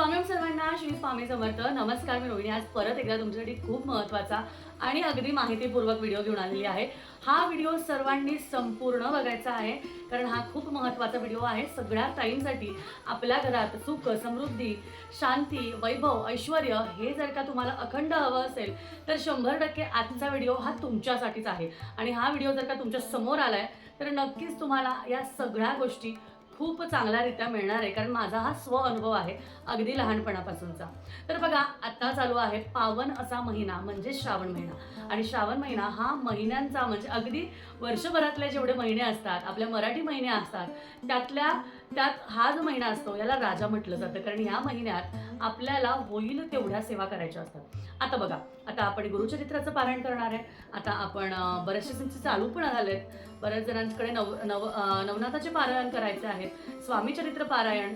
स्वामी सर्वांना श्री स्वामी समर्थ. नमस्कार मी रोहिणी. आज परत एकदा तुमच्यासाठी खूप महत्त्वाचा आणि अगदी माहितीपूर्वक व्हिडिओ घेऊन आलेली आहे. हा व्हिडिओ सर्वांनी संपूर्ण बघायचा आहे कारण हा खूप महत्त्वाचा व्हिडिओ आहे. सगळ्या टाईमसाठी आपल्या घरात सुख समृद्धी शांती वैभव ऐश्वर हे जर का तुम्हाला अखंड हवं असेल तर शंभर टक्के आजचा व्हिडिओ हा तुमच्यासाठीच आहे. आणि हा व्हिडिओ जर का तुमच्यासमोर आलाय तर नक्कीच तुम्हाला या सगळ्या गोष्टी खूप चांगल्यारित्या मिळणार आहे कारण माझा हा स्व अनुभव आहे अगदी लहानपणापासूनचा. तर बघा आत्ता चालू आहे पावन असा महिना म्हणजे श्रावण महिना. आणि श्रावण महिना हा महिन्यांचा म्हणजे अगदी वर्षभरातले जेवढे महिने असतात आपल्या मराठी महिने असतात त्यातल्या त्यात हा जो महिना असतो याला राजा म्हटलं जातं. कारण या महिन्यात आपल्याला होईल तेवढ्या सेवा करायच्या असतात. आता बघा आता आपण गुरुचरित्राचं पारायण करणार आहे. आता आपण अं, बरेचसे तुमचे चालू पण झालेत बऱ्याच जणांकडे नव नव नवनाथाचे पारायण करायचे आहेत स्वामी चरित्र पारायण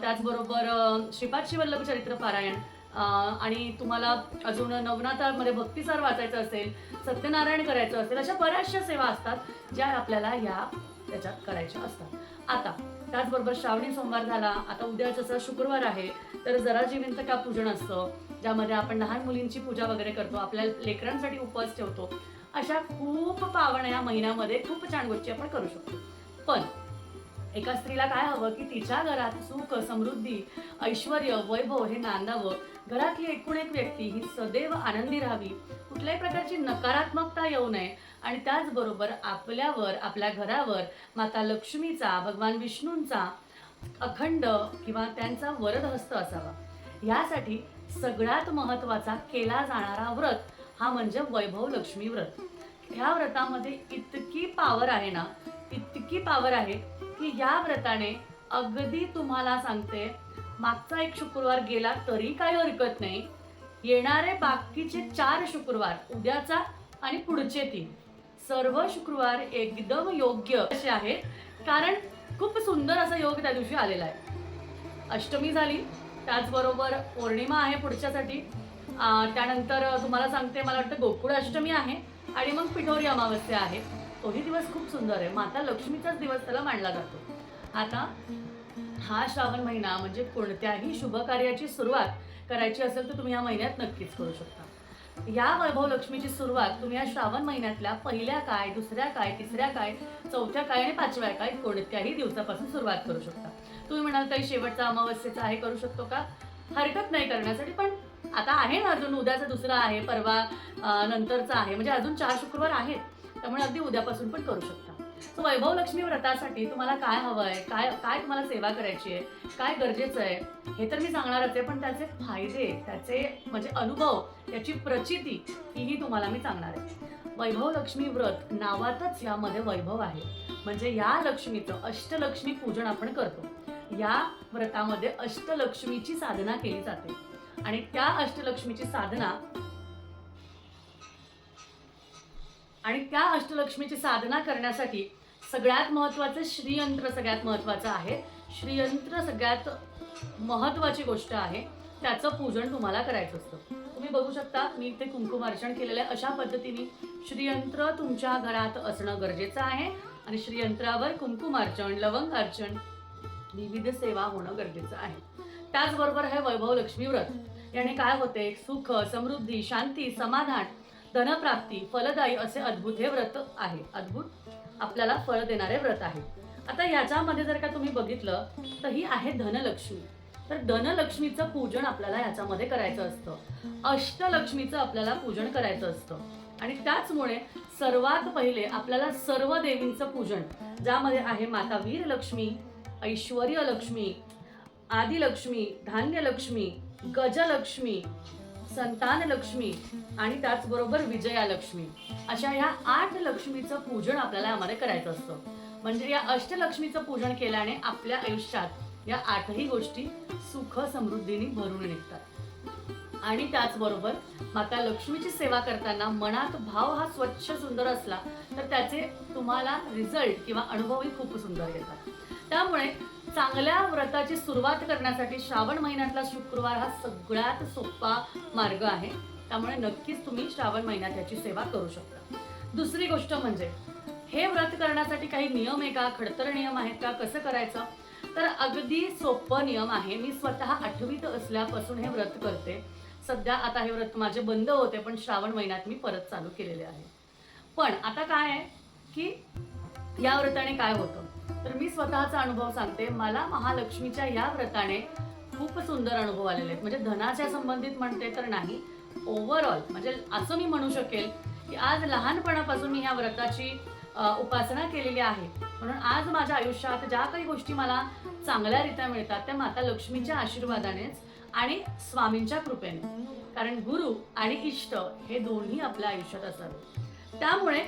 त्याचबरोबर श्रीपाद शिवल्लभ चरित्र पारायण आणि तुम्हाला अजून नवनाथामध्ये भक्तिसार वाचायचं असेल सत्यनारायण करायचं असेल अशा बऱ्याचशा सेवा असतात ज्या आपल्याला या त्याच्यात करायच्या असतात. आता त्याचबरोबर श्रावणी सोमवार झाला आता उद्या जसं शुक्रवार आहे तर जरा जिवंत का पूजन असतं ज्यामध्ये आपण लहान मुलींची पूजा वगैरे करतो आपल्या लेकरांसाठी उपवास ठेवतो अशा खूप पावन या महिन्यामध्ये खूप छान गोष्टी आपण करू शकतो. पण एका स्त्रीला काय हवं की तिच्या घरात सुख समृद्धी ऐश्वर वैभव हे नांदावं. घरातली एकूण एक व्यक्ती ही सदैव आनंदी राहावी. कुठल्याही प्रकारची नकारात्मकता येऊ नये. आणि त्याचबरोबर आपल्यावर आपल्या घरावर माता लक्ष्मीचा भगवान विष्णूंचा अखंड किंवा त्यांचा वरद हस्त असावा. यासाठी सगळ्यात महत्त्वाचा केला जाणारा व्रत हा म्हणजे वैभव लक्ष्मी व्रत. ह्या व्रतामध्ये इतकी पावर आहे ना इतकी पावर आहे की या व्रताने अगदी तुम्हाला सांगते मागचा एक शुक्रवार गेला तरी काही हरकत नाही. येणारे बाकीचे चार शुक्रवार उद्याचा आणि पुढचे तीन. सर्व शुक्रवार एकदम योग्य असे आहेत कारण खूप सुंदर असा योग त्या दिवशी आलेला आहे. अष्टमी झाली त्याचबरोबर पौर्णिमा आहे पुढच्यासाठी. त्यानंतर तुम्हाला सांगते मला वाटतं गोकुळ अष्टमी आहे आणि मग पिठोरी अमावस्या आहे. तोही दिवस खूप सुंदर आहे. माता लक्ष्मीचाच दिवस त्याला मानला जातो. आता हा श्रावण महिना म्हणजे कोणत्याही शुभ कार्याची सुरुवात करायची असेल तर तुम्ही या महिन्यात नक्कीच करू शकता. या वैभव लक्ष्मीची सुरुवात तुम्ही या श्रावण महिन्यातल्या पहिल्या काय दुसऱ्या काय तिसऱ्या काय चौथ्या काय आणि पाचव्या काय कोणत्याही दिवसापासून सुरुवात करू शकता. तुम्ही म्हणाल काही शेवटचा अमावस्येचा आहे करू शकतो का? हरकत नाही करण्यासाठी पण आता आहे ना अजून उद्याचा दुसरा आहे परवा नंतरचा आहे. म्हणजे अजून चार शुक्रवार आहेत. त्यामुळे अगदी उद्यापासून पण करू शकता. सो वैभव लक्ष्मी व्रतासाठी तुम्हाला काय हवं आहे काय काय तुम्हाला सेवा करायची आहे? काय गरजेचं आहे? हे तर मी सांगणारच आहे पण त्याचे फायदे त्याचे म्हणजे अनुभव त्याची प्रचिती हीही तुम्हाला मी सांगणार आहे. वैभव लक्ष्मी व्रत नावातच यामध्ये वैभव आहे. म्हणजे या लक्ष्मीचं अष्टलक्ष्मी पूजन आपण करतो. या व्रतामध्ये अष्टलक्ष्मीची साधना केली जाते. आणि त्या अष्टलक्ष्मीची साधना आणि त्या अष्टलक्ष्मीची साधना करण्यासाठी सगळ्यात महत्त्वाचं श्रीयंत्र सगळ्यात महत्त्वाचं आहे. श्रीयंत्र सगळ्यात महत्त्वाची गोष्ट आहे. त्याचं पूजन तुम्हाला करायचं असतं. तुम्ही बघू शकता मी इथे कुंकुमार्चन केलेलं आहे. अशा पद्धतीने श्रीयंत्र तुमच्या घरात असणं गरजेचं आहे आणि श्रीयंत्रावर कुंकुमार्चन लवंगार्चन विविध सेवा होणं गरजेचं आहे. त्याचबरोबर हे वैभव लक्ष्मी व्रत. याने काय होते? सुख समृद्धी शांती समाधान धनप्राप्ती फलदायी असे अद्भुत हे व्रत आहे. अद्भुत. आपल्याला फळ देणारे व्रत आहे. आता याच्यामध्ये जर का तुम्ही बघितलं तर ही आहे धनलक्ष्मी. तर धनलक्ष्मीचं पूजन आपल्याला याच्यामध्ये करायचं असतं. अष्टलक्ष्मीचं आपल्याला पूजन करायचं असतं. आणि त्याचमुळे सर्वात पहिले आपल्याला सर्व देवींचं पूजन ज्यामध्ये आहे माता वीरलक्ष्मी ऐश्वर्यलक्ष्मी आदिलक्ष्मी धान्यलक्ष्मी गजलक्ष्मी संतान लक्ष्मी आणि त्याचबरोबर विजयालक्ष्मी. अशा या आठ लक्ष्मीचं पूजन आपल्याला यामध्ये करायचं असतं. म्हणजे या अष्टलक्ष्मीचं पूजन केल्याने आपल्या आयुष्यात या आठही गोष्टी सुख समृद्धीने भरून निघतात. आणि त्याचबरोबर माता लक्ष्मीची सेवा करताना मनात भाव हा स्वच्छ सुंदर असला तर त्याचे तुम्हाला रिझल्ट किंवा अनुभवही खूप सुंदर येतात. त्यामुळे चांगल्या व्रताची सुरुवात करण्यासाठी श्रावण महिन्यातला शुक्रवार हा सगळ्यात सोपा मार्ग आहे. त्यामुळे नक्कीच तुम्ही श्रावण महिन्यात याची सेवा करू शकता. दुसरी गोष्ट म्हणजे हे व्रत करण्यासाठी काही नियम आहे का? खडतर नियम आहेत का? कसं करायचं? तर अगदी सोपं नियम आहे. मी स्वतः आठवीत असल्यापासून हे व्रत करते. सध्या आता हे व्रत माझे बंद होते पण श्रावण महिन्यात मी परत चालू केलेले आहे. पण आता काय आहे की या व्रताने काय होतं? तर मी स्वतःचा अनुभव सांगते. मला महालक्ष्मीच्या या व्रताने खूप सुंदर अनुभव आलेले आहेत. म्हणजे धनाच्या संबंधित म्हणते तर नाही. ओव्हरऑल म्हणजे असं मी म्हणू शकेल की आज लहानपणापासून मी ह्या व्रताची उपासना केलेली आहे. म्हणून आज माझ्या आयुष्यात ज्या काही गोष्टी मला चांगल्यारित्या मिळतात त्या माता लक्ष्मीच्या आशीर्वादानेच आणि स्वामींच्या कृपेने. कारण गुरु आणि इष्ट हे दोन्ही आपल्या आयुष्यात असावे. त्यामुळे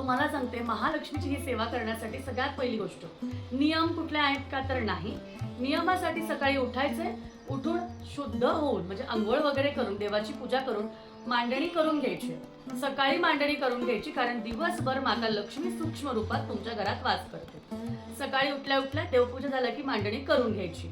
तुम्हाला सांगते महालक्ष्मीची ही सेवा करण्यासाठी सगळ्यात पहिली गोष्ट. नियम कुठले आहेत का तर नाही. नियमासाठी सकाळी उठायचे उठून शुद्ध होऊन म्हणजे आंघोळ वगैरे करून देवाची पूजा करून मांडणी करून घ्यायची. सकाळी मांडणी करून घ्यायची कारण दिवसभर माता लक्ष्मी सूक्ष्म रूपात तुमच्या घरात वास करते. सकाळी उठल्या उठल्या देवपूजा झाल्या की मांडणी करून घ्यायची.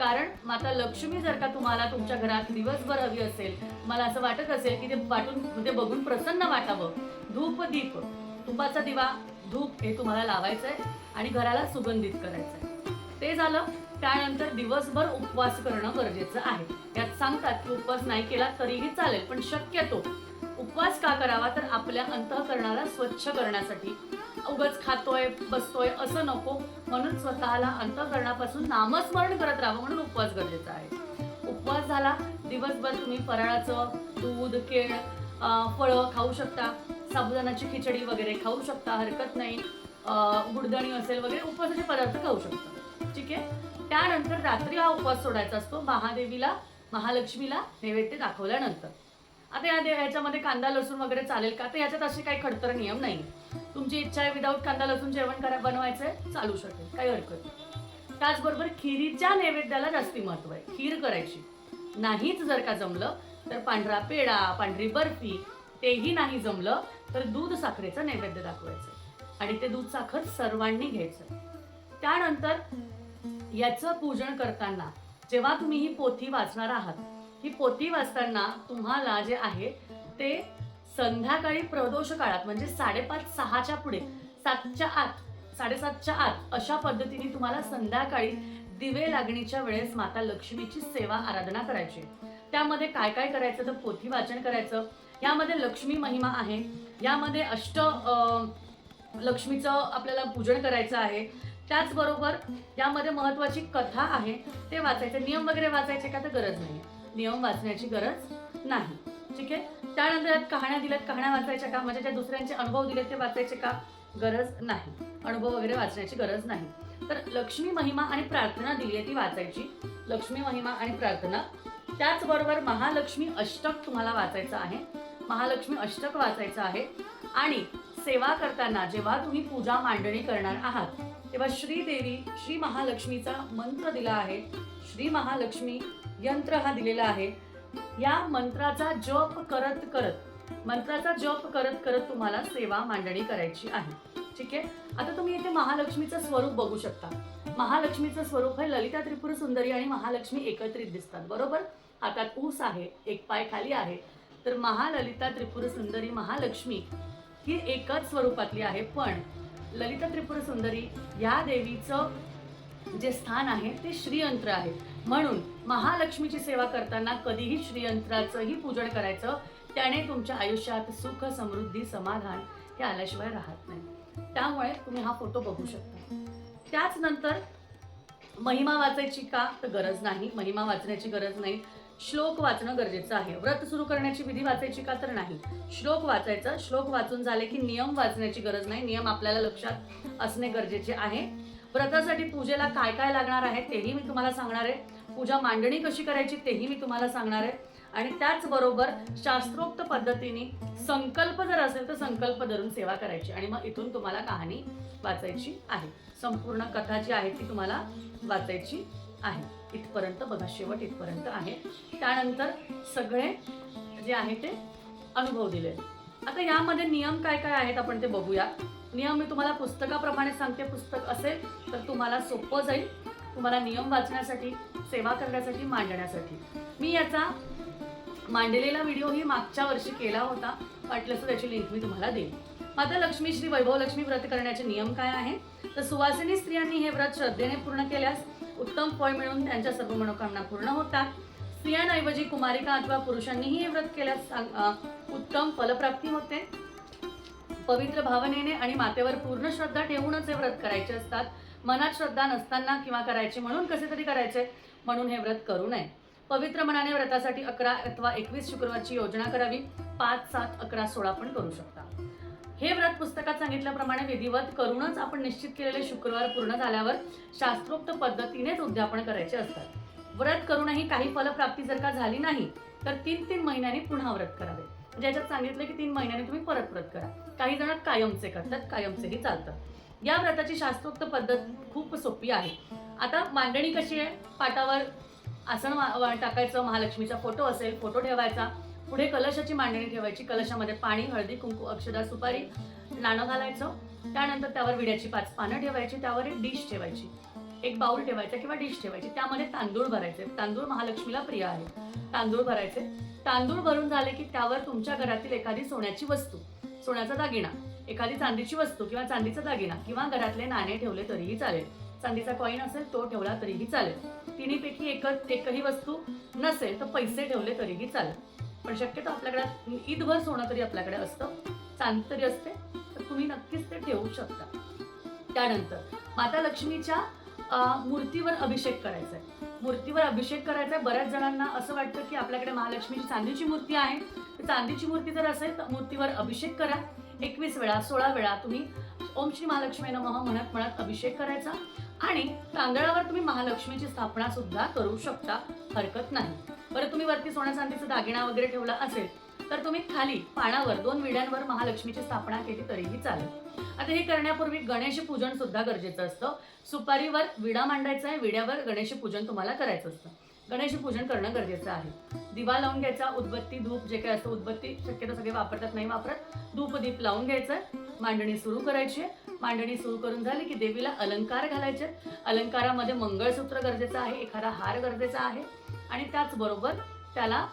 कारण माता लक्ष्मी जर का तुम्हाला तुमच्या घरात दिवसभर हवी असेल मला असं वाटत असेल की ते वाटून ते बघून प्रसन्न वाटावं. धूप दीप. तुपाचा दिवा धूप हे तुम्हाला लावायचं आहे आणि घराला सुगंधित करायचं आहे ते झालं त्यानंतर दिवसभर उपवास करणं गरजेचं आहे. यात सांगतात की उपवास नाही केला तरीही चालेल पण शक्यतो. उपवास का करावा? तर आपल्या अंतःकरणाला स्वच्छ करण्यासाठी. उगाच खातोय बसतोय असं नको. म्हणून स्वतःला अंतःकरणापासून नामस्मरण करत राहावं म्हणून उपवास गरजेचा आहे. उपवास झाला दिवसभर तुम्ही फराळाचं दूध केळ फळं खाऊ शकता. साबुदाणाची खिचडी वगैरे खाऊ शकता हरकत नाही. गुडदणी असेल वगैरे उपवासाचे पदार्थ खाऊ शकता. ठीक आहे? त्यानंतर रात्री हा उपवास सोडायचा असतो. महादेवीला महालक्ष्मीला नैवेद्य दाखवल्यानंतर. आता या ह्याच्यामध्ये कांदा लसूण वगैरे चालेल का? तर याच्यात असे काही खडतर नियम नाही तुमची इच्छा आहे विदाऊट कांदा लसूण जेवण करा बनवायचंय चालू शकेल. काही हरकत नाही. त्याचबरोबर खिरीच्या नैवेद्याला जास्ती महत्त्व आहे. खीर करायची. नाहीच जर का जमलं तर पांढरा पेढा पांढरी बर्फी तेही नाही जमलं तर दूध साखरेचं नैवेद्य दाखवायचं. आणि ते दूध साखर सर्वांनी घ्यायचं. त्यानंतर याचं पूजन करताना जेव्हा तुम्ही ही पोथी वाचणार आहात ही पोथी वाचताना तुम्हाला जे आहे ते संध्याकाळी प्रदोष काळात म्हणजे साडेपाच सहाच्या पुढे सातच्या आत साडेसातच्या आत अशा पद्धतीने तुम्हाला संध्याकाळी दिवे लागणीच्या वेळेस माता लक्ष्मीची सेवा आराधना करायची. त्यामध्ये काय काय करायचं? तर पोथी वाचन करायचं. यामध्ये लक्ष्मी महिमा आहे. यामध्ये अष्ट लक्ष्मीचं आपल्याला पूजन करायचं आहे. त्याचबरोबर यामध्ये महत्वाची कथा आहे. ते वाचायचे. नियम वगैरे वाचायचे का? तर गरज नाही. नियम वाचण्याची गरज नाही. ठीक आहे? त्यानंतर यात कहाण्या दिल्यात. कहाण्या वाचायच्या का? म्हणजे ज्या दुसऱ्यांचे अनुभव दिलेत ते वाचायचे का? गरज नाही. अनुभव वगैरे वाचण्याची गरज नाही. तर लक्ष्मी महिमा आणि प्रार्थना दिली आहे ती वाचायची. लक्ष्मी महिमा आणि प्रार्थना. त्याचबरोबर महालक्ष्मी अष्टक तुम्हाला वाचायचं आहे. महालक्ष्मी अष्टक वाचायचं आहे. आणि सेवा करताना जेव्हा तुम्ही पूजा मांडणी करणार आहात तेव्हा श्रीदेवी श्री महालक्ष्मीचा मंत्र दिला आहे. श्री महालक्ष्मी यंत्र हा दिलेला आहे. या मंत्राचा जप करत करत मंत्राचा जप करत करत तुम्हाला सेवा मांडणी करायची आहे. ठीक आहे? आता तुम्ही इथे महालक्ष्मीचं स्वरूप बघू शकता. महालक्ष्मीचं स्वरूप हे ललिता त्रिपुर सुंदरी आणि महालक्ष्मी एकत्रित दिसतात. बरोबर? हातात ऊस आहे एक पाय खाली आहे. तर महाललिता त्रिपुर सुंदरी महालक्ष्मी ही एकच स्वरूपातली आहे. पण ललिता त्रिपुर सुंदरी ह्या देवीचं जे स्थान आहे ते श्रीयंत्र आहे. म्हणून महालक्ष्मीची सेवा करताना कधीही श्रीयंत्राचंही पूजन करायचं त्याने तुमच्या आयुष्यात सुख समृद्धी समाधान हे आल्याशिवाय राहत नाही. त्यामुळे तुम्ही हा फोटो बघू शकता. त्याच नंतर महिमा वाचायची का तर गरज नाही. महिमा वाचण्याची गरज नाही. श्लोक वाचणं गरजेचं आहे. व्रत सुरू करण्याची विधी वाचायची का तर नाही. श्लोक वाचायचा. श्लोक वाचून झाले की नियम वाचण्याची गरज नाही. नियम आपल्याला लक्षात असणे गरजेचे आहे. व्रतासाठी पूजेला काय काय लागणार आहे तेही मी तुम्हाला सांगणार आहे. पूजा मांडणी कशी करायची तेही मी तुम्हाला सांगणार आहे. आणि त्याचबरोबर शास्त्रोक्त पद्धतीने संकल्प जर असेल तर संकल्प धरून सेवा करायची. आणि मग इथून तुम्हाला कहाणी वाचायची आहे. संपूर्ण कथा जी आहे ती तुम्हाला वाचायची आहे. इथपर्यंत बघा शेवट इथपर्यंत आहे. त्यानंतर सगळे जे आहे ते अनुभव दिले. आता यामध्ये नियम काय काय आहेत आपण ते बघूया. नियम मी तुम्हाला पुस्तकाप्रमाणे सांगते पुस्तक असेल तर तुम्हाला सोपं जाईल. तुम्हाला नियम वाचण्यासाठी सेवा करण्यासाठी मांडण्यासाठी. मी याचा मांडलेला व्हिडिओ ही मागच्या वर्षी केला होता. वाटलं तर त्याची लिंक मी तुम्हाला देईन. माता लक्ष्मी श्री वैभव लक्ष्मी व्रत करण्याचे नियम काय आहे? तर सुवासिनी स्त्रियांनी हे व्रत श्रद्धेने पूर्ण केल्यास उत्तम फळ मिळून त्यांच्या सर्व मनोकामना पूर्ण होतात. स्त्रियांऐवजी कुमारिका अथवा पुरुषांनीही हे व्रत केल्यास उत्तम फलप्राप्ती होते. पवित्र भावनेने आणि मातेवर पूर्ण श्रद्धा ठेवूनच हे व्रत करायचे असतात. मनात श्रद्धा नसताना किंवा करायचे म्हणून कसे तरी करायचे? म्हणून हे व्रत करू नये. पवित्र मनाने व्रतासाठी अकरा अथवा एकवीस शुक्रवारची योजना करावी. पाच सात अकरा सोळा पण करू शकता. हे व्रत पुस्तकात सांगितल्याप्रमाणे विधिवत करूनच आपण निश्चित केलेले शुक्रवार पूर्ण झाल्यावर शास्त्रोक्त पद्धतीनेच उद्यापन करायचे असतात. व्रत करूनही काही फलप्राप्ती जर का झाली नाही तर तीन तीन महिन्यांनी पुन्हा व्रत करावे. म्हणजे याच्यात सांगितलं की तीन महिन्यांनी तुम्ही परत व्रत करा. काही जण कायमचे करतात कायमचेही चालतं या व्रताची शास्त्रोक्त पद्धत खूप सोपी आहे. आता मांडणी कशी आहे? पाटावर आसन वा- टाकायचं महालक्ष्मीचा फोटो असेल फोटो ठेवायचा पुढे कलशाची मांडणी ठेवायची. कलशामध्ये पाणी हळदी कुंकू अक्षदा सुपारी नाणं घालायचं. त्यानंतर त्यावर विड्याची पाच पानं ठेवायची. त्यावर एक डिश ठेवायची. एक बाउल ठेवायचा किंवा डिश ठेवायची. त्यामध्ये तांदूळ भरायचे. तांदूळ महालक्ष्मीला प्रिय आहे. तांदूळ भरायचे. तांदूळ भरून झाले की त्यावर तुमच्या घरातील एखादी सोन्याची वस्तू सोन्याचा दागिना एखादी चांदीची वस्तू किंवा चांदीचा दागिना किंवा घरातले नाणे ठेवले तरीही चालेल. चांदीचा कॉईन असेल तो ठेवला तरीही चालेल. तिन्हीपैकी एकच एकही वस्तू नसेल तर पैसे ठेवले तरीही चालेल. पण शक्यतो आपल्याकडे ईदभर सोनं तरी आपल्याकडे असतं. चांदी तरी असते. तर तुम्ही नक्कीच ते ठेवू शकता. त्यानंतर माता लक्ष्मीच्या मूर्तीवर अभिषेक करायचा आहे मूर्तीवर अभिषेक करायचा आहे बऱ्याच जणांना असं वाटतं की आपल्याकडे महालक्ष्मीची चांदीची मूर्ती आहे. तर चांदीची मूर्ती जर असेल तर मूर्तीवर अभिषेक करा. एकवीस वेळा सोळा वेळा तुम्ही ओम श्री महालक्ष्मी नमः म्हणत म्हणत अभिषेक करायचा. आणि तांदळावर तुम्ही महालक्ष्मीची स्थापना सुद्धा करू शकता. हरकत नाही. बरं तुम्ही वरती सोन्या चांदीचा दागिना वगैरे ठेवला असेल तर तुम्ही खाली पानावर दोन विड्यांवर महालक्ष्मीची स्थापना केली तरीही चालेल. आता हे करण्यापूर्वी गणेश पूजन सुद्धा गरजेचं असतं. सुपारीवर विडा मांडायचा आहे विड्यावर गणेश पूजन तुम्हाला करायचं असतं. गणेश पूजन करणं गरजेचं आहे. दिवा लावून घ्यायचा उदबत्ती धूप जे काही असतं उदबत्ती शक्यतो सगळे वापरतात नाही वापरत. धूप दीप लावून घ्यायचं. मांडणी सुरू करायची. आहे मांडणी सुरू करून झाली की देवीला अलंकार घालायचे. अलंकारामध्ये मंगळसूत्र गरजेचं आहे एखादा हार गरजेचा आहे. आणि त्याचबरोबर त्याला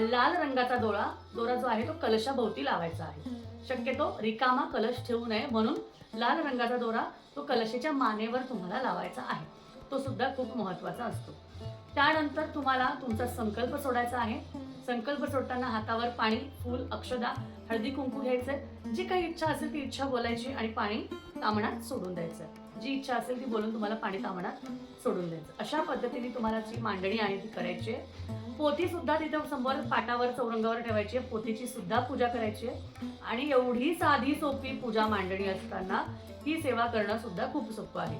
लाल रंगाचा दोरा दोरा जो आहे तो कलशाभोवती लावायचा आहे. शक्यतो रिकामा कलश ठेवू नये म्हणून लाल रंगाचा दोरा तो कलशेच्या मानेवर तुम्हाला लावायचा आहे. तो सुद्धा खूप महत्त्वाचा असतो. त्यानंतर तुम्हाला तुमचा संकल्प सोडायचा आहे. संकल्प सोडताना हातावर पाणी फूल अक्षदा हळदी कुंकू घ्यायचंय. जी काही इच्छा असेल ती इच्छा बोलायची आणि पाणी तामणात सोडून द्यायचं. जी इच्छा असेल ती बोलून तुम्हाला पाणी तामणात सोडून द्यायचं. अशा पद्धतीने तुम्हाला जी मांडणी आहे ती करायची आहे. पोथी सुद्धा तिथे समोर पाटावर चौरंगावर ठेवायची आहे. पोथीची सुद्धा पूजा करायची आहे. आणि एवढी साधी सोपी पूजा मांडणी असताना ही सेवा करणं सुद्धा खूप सोपं आहे.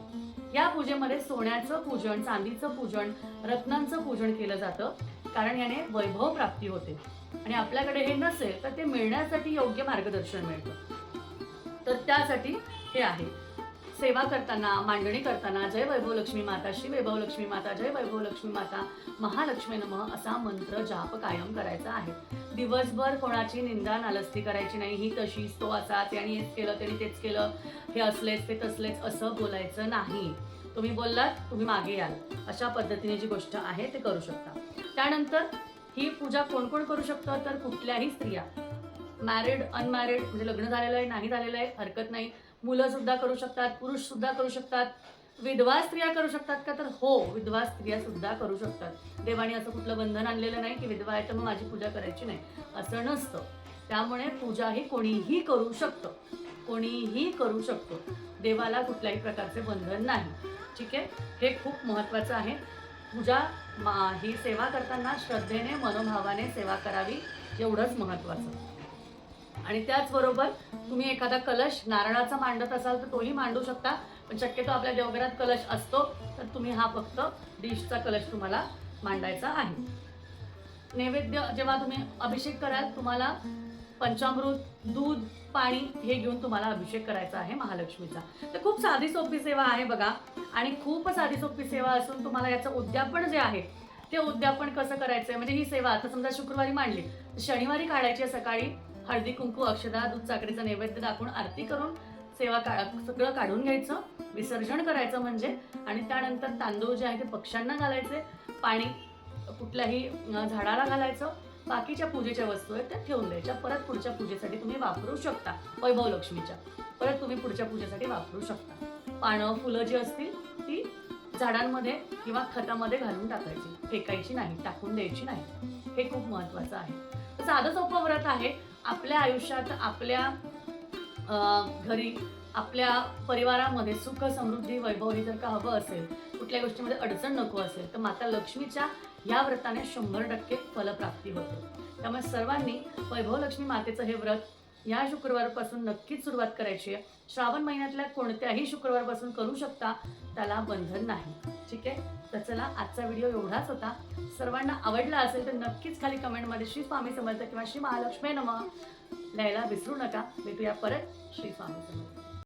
या पूजेमध्ये सोन्याचं पूजन चांदीचं पूजन रत्नांचं पूजन केलं जातं. कारण याने वैभव प्राप्ती होते. आणि आपल्याकडे हे नसेल तर ते मिळण्यासाठी योग्य मार्गदर्शन मिळतं. तर त्यासाठी हे आहे. सेवा करताना मांडणी करताना जय वैभव लक्ष्मी माता श्री वैभव लक्ष्मी माता जय वैभव लक्ष्मी माता महालक्ष्मी नमः असा मंत्र जाप कायम करायचा आहे. दिवसभर कोणाची निंदा नालस्ती करायची नाही ही तशीच तो असा त्याने हेच केलं त्याने तेच केलं हे असलेच ते तसलेच असं बोलायचं नाही. तुम्ही बोललात तुम्ही मागे याल. अशा पद्धतीने जी गोष्ट आहे ते करू शकता. त्यानंतर ही पूजा कोण कोण करू शकतं? तर कुठल्याही स्त्रिया. मॅरिड अनमॅरिड म्हणजे लग्न झालेलं आहे नाही झालेलं आहे हरकत नाही. मुलं सुद्धा करू शकतात पुरुष सुद्धा करू शकतात. विधवा स्त्रिया करू शकतात का? तर हो विधवा स्त्रिया सुद्धा करू शकतात. देवाने असं कुठलं बंधन आणलेलं नाही की विधवा आहे तर मग माझी पूजा करायची नाही. असं नसतं. त्यामुळे पूजा ही कोणीही करू शकतं. कोणीही करू शकतो. देवाला कुठल्याही प्रकारचे बंधन नाही. ठीक आहे? हे खूप महत्त्वाचं आहे. पूजा मा ही सेवा करताना श्रद्धेने मनोभावाने सेवा करावी एवढंच महत्त्वाचं. आणि त्याचबरोबर तुम्ही एखादा कलश नारळाचा मांडत असाल तर तोही मांडू शकता पण शक्यतो आपल्या देवघरात कलश असतो तर तुम्ही हा फक्त डिशचा कलश तुम्हाला मांडायचा आहे. नैवेद्य जेव्हा तुम्ही अभिषेक कराल तुम्हाला पंचामृत दूध पाणी हे घेऊन तुम्हाला अभिषेक करायचा आहे महालक्ष्मीचा. तर खूप साधी सोपी सेवा आहे बघा. आणि खूप साधी सोपी सेवा असून तुम्हाला याचं उद्यापन जे आहे ते उद्यापन कसं करायचं आहे म्हणजे ही सेवा आता समजा शुक्रवारी मांडली तर शनिवारी काढायची आहे सकाळी हळदी कुंकू अक्षदा दूध साखरेचा नैवेद्य दाखवून आरती करून सेवा का सगळं काढून घ्यायचं विसर्जन करायचं म्हणजे. आणि त्यानंतर तांदूळ जे आहे ते पक्ष्यांना घालायचे पाणी कुठल्याही झाडाला घालायचं बाकीच्या पूजेच्या वस्तू आहेत त्या ठेवून द्यायच्या. परत पुढच्या पूजेसाठी तुम्ही वापरू शकता. वैभव लक्ष्मीच्या. परत तुम्ही पुढच्या पूजेसाठी वापरू शकता. पानं फुलं जी असतील ती झाडांमध्ये किंवा खतामध्ये घालून टाकायची. फेकायची नाही टाकून द्यायची नाही. हे खूप महत्त्वाचं आहे. साधं सोपं व्रत आहे. आपल्या आयुष्यात आपल्या अं, घरी आपल्या परिवारामध्ये सुख समृद्धी वैभव जर का हवं असेल कुठल्या गोष्टीमध्ये अडचण नको असेल तर माता लक्ष्मीच्या या व्रताने शंभर टक्के फलप्राप्ती होते. त्यामुळे सर्वांनी वैभव लक्ष्मी मातेचं हे व्रत या शुक्रवारपासून नक्कीच सुरुवात करायची आहे. श्रावण महिन्यातल्या कोणत्याही शुक्रवारपासून करू शकता त्याला बंधन नाही. ठीक आहे? तर चला आजचा व्हिडिओ एवढाच होता. सर्वांना आवडला असेल तर नक्कीच खाली कमेंटमध्ये श्री स्वामी समर्थ किंवा श्री महालक्ष्मी नम लिहायला विसरू नका. भेटूया परत श्री स्वामी समर्थ.